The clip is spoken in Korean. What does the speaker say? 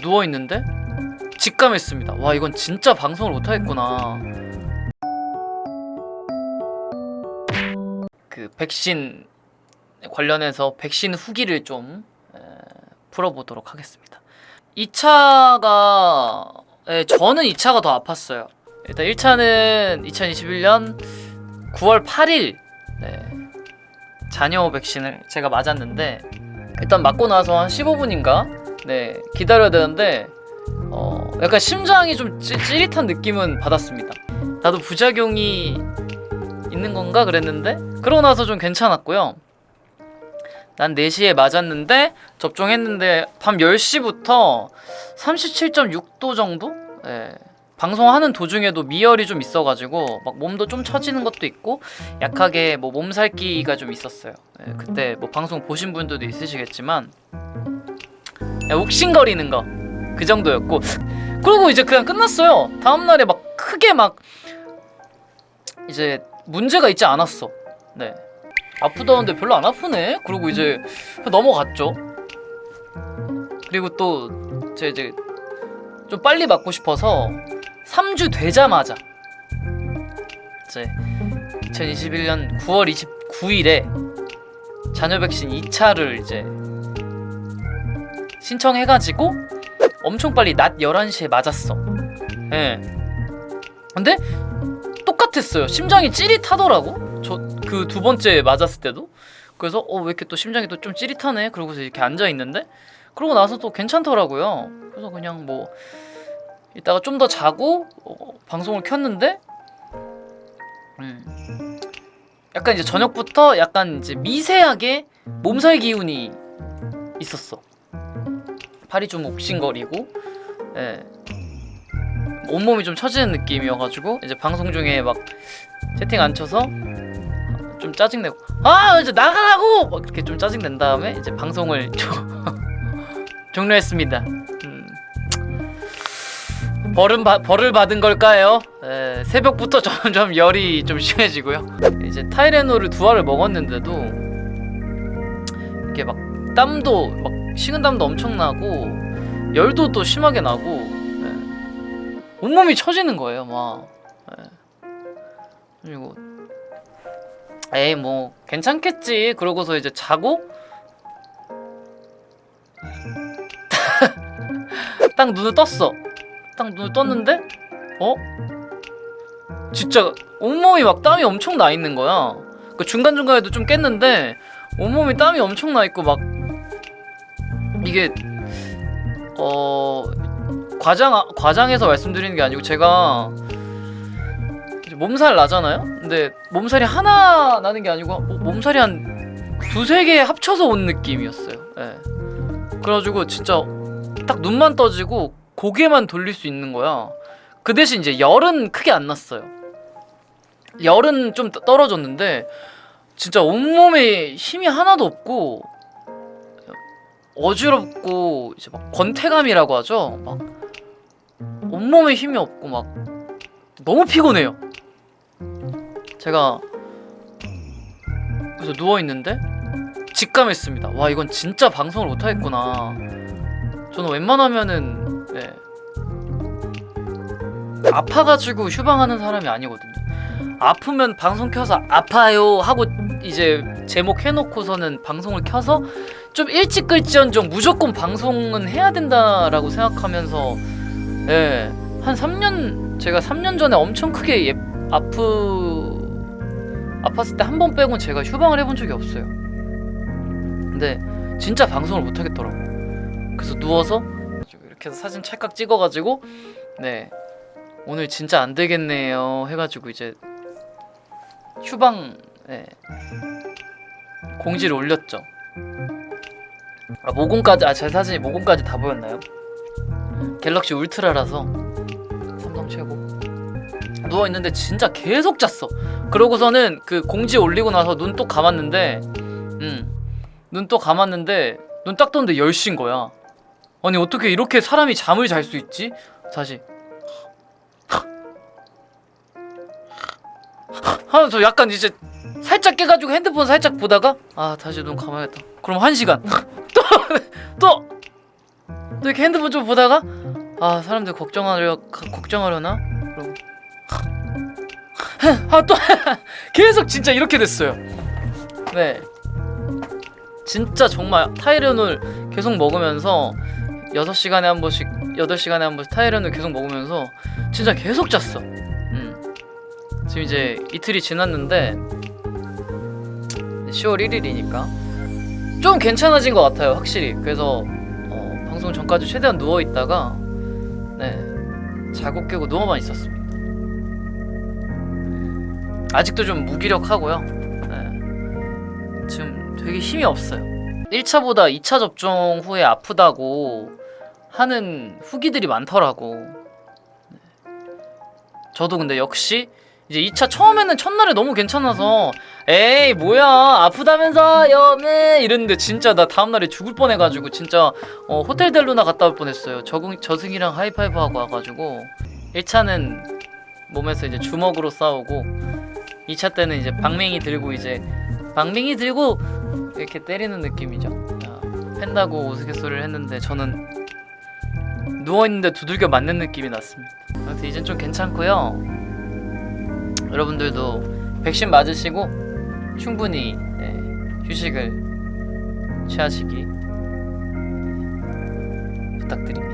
누워있는데? 직감했습니다. 와 이건 진짜 방송을 못하겠구나. 그 백신 관련해서 백신 후기를 좀 에, 풀어보도록 하겠습니다. 2차가 예, 저는 2차가 더 아팠어요. 일단 1차는 2021년 9월 8일 네, 자녀 백신을 제가 맞았는데 일단 맞고 나서 한 15분인가 네 기다려야 되는데 어 약간 심장이 좀 찌, 찌릿한 느낌은 받았습니다. 나도 부작용이 있는 건가 그랬는데 그러고 나서 좀 괜찮았고요. 난 4시에 맞았는데 접종했는데 밤 10시부터 37.6도 정도? 예. 방송하는 도중에도 미열이 좀 있어가지고 막 몸도 좀 처지는 것도 있고 약하게 뭐 몸살기가 좀 있었어요. 예, 그때 뭐 방송 보신 분들도 있으시겠지만 예, 욱신거리는 거 그 정도였고 그리고 이제 그냥 끝났어요. 다음 날에 막 크게 막 이제 문제가 있지 않았어. 네 아프다는데 별로 안 아프네. 그리고 이제 넘어갔죠. 그리고 또 제 이제 좀 빨리 맞고 싶어서 3주 되자마자 이제 2021년 9월 29일에 자녀 백신 2차를 이제 신청해가지고 엄청 빨리 낮 11시에 맞았어. 예. 근데 똑같았어요. 심장이 찌릿하더라고. 저 그 두 번째 맞았을 때도. 그래서 어 왜 이렇게 또 심장이 또 좀 찌릿하네. 그러고서 이렇게 앉아 있는데 그러고 나서 또 괜찮더라고요. 그래서 그냥 뭐 이따가 좀 더 자고 어, 방송을 켰는데 음. 약간 이제 저녁부터 약간 이제 미세하게 몸살 기운이 있었어. 팔이 좀 욱신거리고, 예. 온몸이 좀 처지는 느낌이어가지고 이제 방송 중에 막 채팅 안 쳐서 좀 짜증내고 아 이제 나가라고 막 이렇게 좀 짜증낸 다음에 이제 방송을 좀 종료했습니다. 음. 벌은 바, 벌을 받은 걸까요? 에, 새벽부터 점점 열이 좀 심해지고요. 이제 타이레놀을 두 알을 먹었는데도 이게 막 땀도 막 식은 땀도 엄청 나고 열도 또 심하게 나고 예. 온몸이 처지는 거예요, 막. 예. 그리고 에이 뭐 괜찮겠지. 그러고서 이제 자고 딱 눈을 떴어. 딱 눈을 떴는데 어? 진짜 온몸이 막 땀이 엄청 나 있는 거야. 그 중간 중간에도 좀 깼는데 온몸이 땀이 엄청 나 있고 막 이게 어 과장 과장해서 말씀드리는 게 아니고 제가 몸살 나잖아요. 근데 몸살이 하나 나는 게 아니고 뭐- 몸살이 한 두세 개 합쳐서 온 느낌이었어요. 예. 그래가지고 진짜 딱 눈만 떠지고 고개만 돌릴 수 있는 거야. 그 대신 이제 열은 크게 안 났어요. 열은 좀 떠- 떨어졌는데 진짜 온몸에 힘이 하나도 없고 어지럽고 이제 막 권태감이라고 하죠. 막 온몸에 힘이 없고 막 너무 피곤해요. 제가 그래서 누워 있는데 직감했습니다. 와 이건 진짜 방송을 못 하겠구나. 저는 웬만하면은 네. 아파가지고 휴방하는 사람이 아니거든요. 아프면 방송 켜서 아파요 하고 이제 제목 해놓고서는 방송을 켜서 좀 일찍 끌지언정 무조건 방송은 해야 된다라고 생각하면서 예, 한 3년 제가 3년 전에 엄청 크게 예, 아프 아팠을 때 한 번 빼곤 제가 휴방을 해본 적이 없어요. 근데 진짜 방송을 못 하겠더라고. 그래서 누워서 이렇게 해서 사진 찰칵 찍어가지고 네 오늘 진짜 안 되겠네요 해가지고 이제 휴방 네, 공지를 올렸죠. 아 모공까지 아제 사진이 모공까지 다 보였나요? 갤럭시 울트라라서 삼성 최고. 누워 있는데 진짜 계속 잤어. 그러고서는 그 공지 올리고 나서 눈 또 감았는데, 음, 눈 또 감았는데 눈 딱 떴는데 10시인 거야. 아니 어떻게 이렇게 사람이 잠을 잘 수 있지? 다시 하면서 약간 이제 살짝 깨가지고 핸드폰 살짝 보다가 아 다시 눈 감아야겠다. 그럼 한 시간 또 또또 이렇게 핸드폰 좀 보다가 아 사람들 걱정하려 가- 걱정하려나? 그러고 아또 계속 진짜 이렇게 됐어요. 네. 진짜 정말 타이레놀 계속 먹으면서 6시간에 한 번씩 8시간에 한 번씩 타이레놀 계속 먹으면서 진짜 계속 잤어. 음. 지금 이제 이틀이 지났는데 10월 1일이니까 좀 괜찮아진 것 같아요, 확실히. 그래서 어, 방송 전까지 최대한 누워 있다가 네 자고 깨고 누워만 있었습니다. 아직도 좀 무기력하고요. 네. 지금 되게 힘이 없어요. 1차보다 2차 접종 후에 아프다고 하는 후기들이 많더라고. 네. 저도 근데 역시 이제 2차 처음에는 첫날에 너무 괜찮아서 에이 뭐야 아프다면서 여매! 이랬는데 진짜 나 다음날에 죽을 뻔해가지고 진짜 어, 호텔 델루나 갔다 올 뻔했어요. 적응, 저승이랑 하이파이브 하고 와가지고. 1차는 몸에서 이제 주먹으로 싸우고 2차 때는 이제 방맹이 들고 이제 방맹이 들고 이렇게 때리는 느낌이죠. 아, 팬다고 우스갯소리를 했는데 저는 누워있는데 두들겨 맞는 느낌이 났습니다. 아무튼 이젠 좀 괜찮고요 여러분들도 백신 맞으시고 충분히 네, 휴식을 취하시기 부탁드립니다.